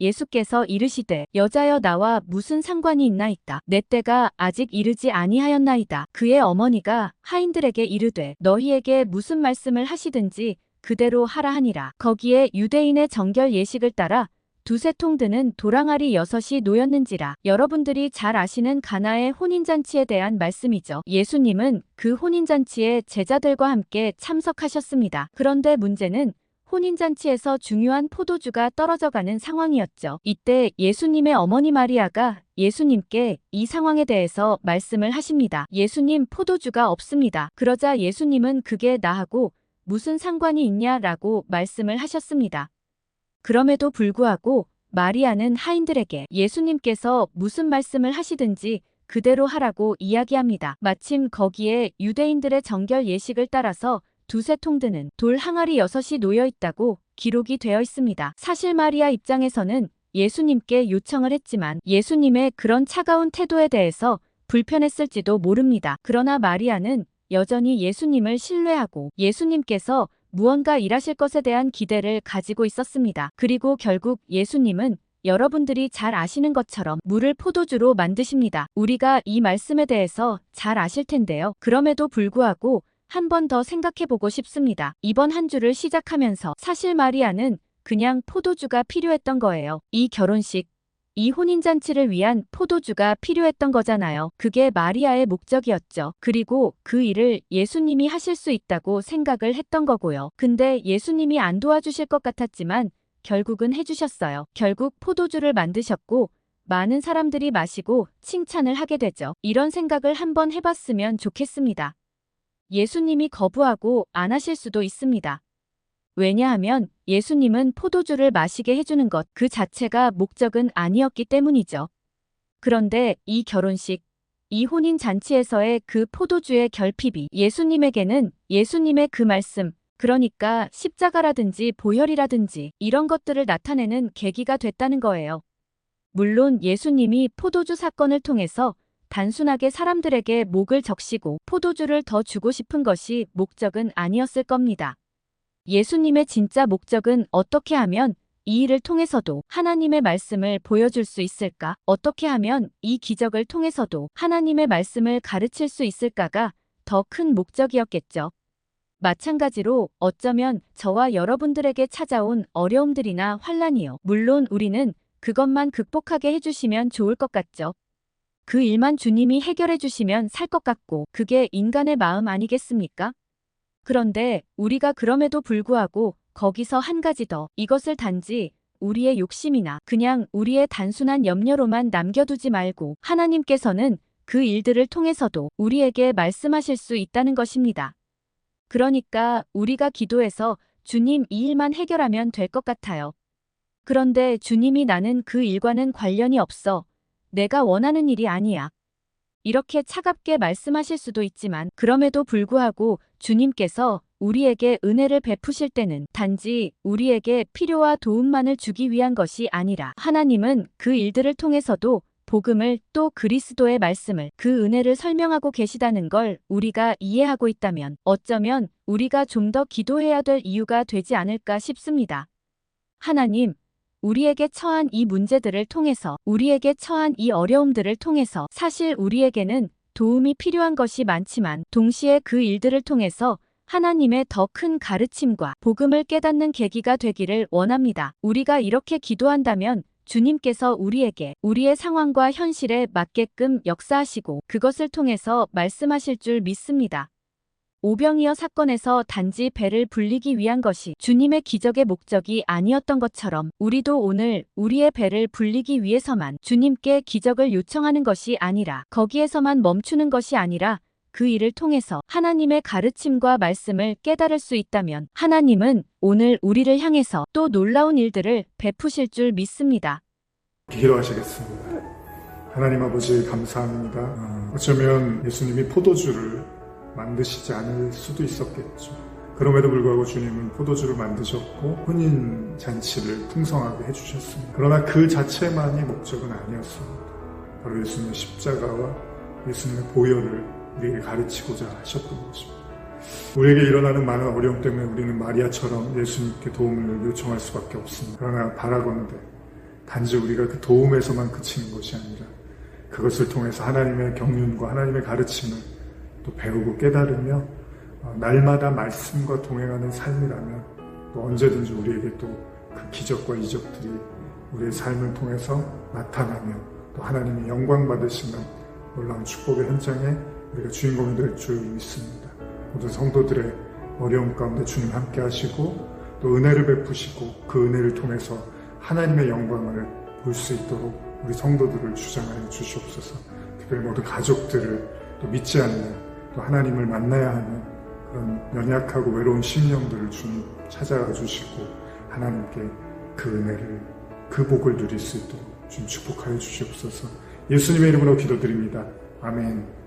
예수께서 이르시되 여자여 나와 무슨 상관이 있나이다. 내 때가 아직 이르지 아니하였나이다. 그의 어머니가 하인들에게 이르되 너희에게 무슨 말씀을 하시든지 그대로 하라 하니라. 거기에 유대인의 정결 예식을 따라 두세 통 드는 도랑아리 여섯이 놓였는지라. 여러분들이 잘 아시는 가나의 혼인잔치에 대한 말씀이죠. 예수님은 그 혼인잔치에 제자들과 함께 참석하셨습니다. 그런데 문제는 혼인잔치에서 중요한 포도주가 떨어져가는 상황이었죠. 이때 예수님의 어머니 마리아가 예수님께 이 상황에 대해서 말씀을 하십니다. 예수님 포도주가 없습니다. 그러자 예수님은 그게 나하고 무슨 상관이 있냐라고 말씀을 하셨습니다. 그럼에도 불구하고 마리아는 하인들에게 예수님께서 무슨 말씀을 하시든지 그대로 하라고 이야기합니다. 마침 거기에 유대인들의 정결 예식을 따라서 두세 통 드는 돌 항아리 여섯이 놓여 있다고 기록이 되어 있습니다. 사실 마리아 입장에서는 예수님께 요청을 했지만 예수님의 그런 차가운 태도에 대해서 불편했을지도 모릅니다. 그러나 마리아는 여전히 예수님을 신뢰하고 예수님께서 무언가 일하실 것에 대한 기대를 가지고 있었습니다. 그리고 결국 예수님은 여러분들이 잘 아시는 것처럼 물을 포도주로 만드십니다. 우리가 이 말씀에 대해서 잘 아실 텐데요. 그럼에도 불구하고 한 번 더 생각해 보고 싶습니다. 이번 한 주를 시작하면서 사실 마리아는 그냥 포도주가 필요했던 거예요. 이 결혼식, 이 혼인잔치를 위한 포도주가 필요했던 거잖아요. 그게 마리아의 목적이었죠. 그리고 그 일을 예수님이 하실 수 있다고 생각을 했던 거고요. 근데 예수님이 안 도와주실 것 같았지만 결국은 해주셨어요. 결국 포도주를 만드셨고 많은 사람들이 마시고 칭찬을 하게 되죠. 이런 생각을 한번 해봤으면 좋겠습니다. 예수님이 거부하고 안 하실 수도 있습니다. 왜냐하면 예수님은 포도주를 마시게 해주는 것 그 자체가 목적은 아니었기 때문이죠. 그런데 이 결혼식, 이 혼인 잔치에서의 그 포도주의 결핍이 예수님에게는 예수님의 그 말씀, 그러니까 십자가라든지 보혈이라든지 이런 것들을 나타내는 계기가 됐다는 거예요. 물론 예수님이 포도주 사건을 통해서 단순하게 사람들에게 목을 적시고 포도주를 더 주고 싶은 것이 목적은 아니었을 겁니다. 예수님의 진짜 목적은 어떻게 하면 이 일을 통해서도 하나님의 말씀을 보여줄 수 있을까? 어떻게 하면 이 기적을 통해서도 하나님의 말씀을 가르칠 수 있을까가 더 큰 목적이었겠죠. 마찬가지로 어쩌면 저와 여러분들에게 찾아온 어려움들이나 환란이요. 물론 우리는 그것만 극복하게 해주시면 좋을 것 같죠. 그 일만 주님이 해결해 주시면 살 것 같고 그게 인간의 마음 아니겠습니까? 그런데 우리가 그럼에도 불구하고 거기서 한 가지 더 이것을 단지 우리의 욕심이나 그냥 우리의 단순한 염려로만 남겨두지 말고 하나님께서는 그 일들을 통해서도 우리에게 말씀하실 수 있다는 것입니다. 그러니까 우리가 기도해서 주님 이 일만 해결하면 될 것 같아요. 그런데 주님이 나는 그 일과는 관련이 없어. 내가 원하는 일이 아니야. 이렇게 차갑게 말씀하실 수도 있지만 그럼에도 불구하고 주님께서 우리에게 은혜를 베푸실 때는 단지 우리에게 필요와 도움만을 주기 위한 것이 아니라 하나님은 그 일들을 통해서도 복음을 또 그리스도의 말씀을 그 은혜를 설명하고 계시다는 걸 우리가 이해하고 있다면 어쩌면 우리가 좀 더 기도해야 될 이유가 되지 않을까 싶습니다. 하나님, 우리에게 처한 이 문제들을 통해서, 우리에게 처한 이 어려움들을 통해서 사실 우리에게는 도움이 필요한 것이 많지만 동시에 그 일들을 통해서 하나님의 더 큰 가르침과 복음을 깨닫는 계기가 되기를 원합니다. 우리가 이렇게 기도한다면 주님께서 우리에게 우리의 상황과 현실에 맞게끔 역사하시고 그것을 통해서 말씀하실 줄 믿습니다. 오병이어 사건에서 단지 배를 불리기 위한 것이 주님의 기적의 목적이 아니었던 것처럼 우리도 오늘 우리의 배를 불리기 위해서만 주님께 기적을 요청하는 것이 아니라 거기에서만 멈추는 것이 아니라 그 일을 통해서 하나님의 가르침과 말씀을 깨달을 수 있다면 하나님은 오늘 우리를 향해서 또 놀라운 일들을 베푸실 줄 믿습니다. 기도하시겠습니다. 하나님 아버지 감사합니다. 어, 어쩌면 예수님이 포도주를 만드시지 않을 수도 있었겠죠. 그럼에도 불구하고 주님은 포도주를 만드셨고 혼인 잔치를 풍성하게 해주셨습니다. 그러나 그 자체만이 목적은 아니었습니다. 바로 예수님의 십자가와 예수님의 보혈을 우리에게 가르치고자 하셨던 것입니다. 우리에게 일어나는 많은 어려움 때문에 우리는 마리아처럼 예수님께 도움을 요청할 수밖에 없습니다. 그러나 바라건대 단지 우리가 그 도움에서만 그치는 것이 아니라 그것을 통해서 하나님의 경륜과 하나님의 가르침을 또 배우고 깨달으며 어, 날마다 말씀과 동행하는 삶이라면 또 언제든지 우리에게 또 그 기적과 이적들이 우리의 삶을 통해서 나타나며 또 하나님이 영광 받으시는 놀라운 축복의 현장에 우리가 주인공이 될 줄 믿습니다. 모든 성도들의 어려움 가운데 주님 함께 하시고 또 은혜를 베푸시고 그 은혜를 통해서 하나님의 영광을 볼 수 있도록 우리 성도들을 주장하여 주시옵소서. 특별히 모든 가족들을 또 믿지 않는 또 하나님을 만나야 하는 그런 연약하고 외로운 심령들을 주님 찾아가 주시고 하나님께 그 은혜를 그 복을 누릴 수 있도록 주님 축복하여 주시옵소서. 예수님의 이름으로 기도드립니다. 아멘.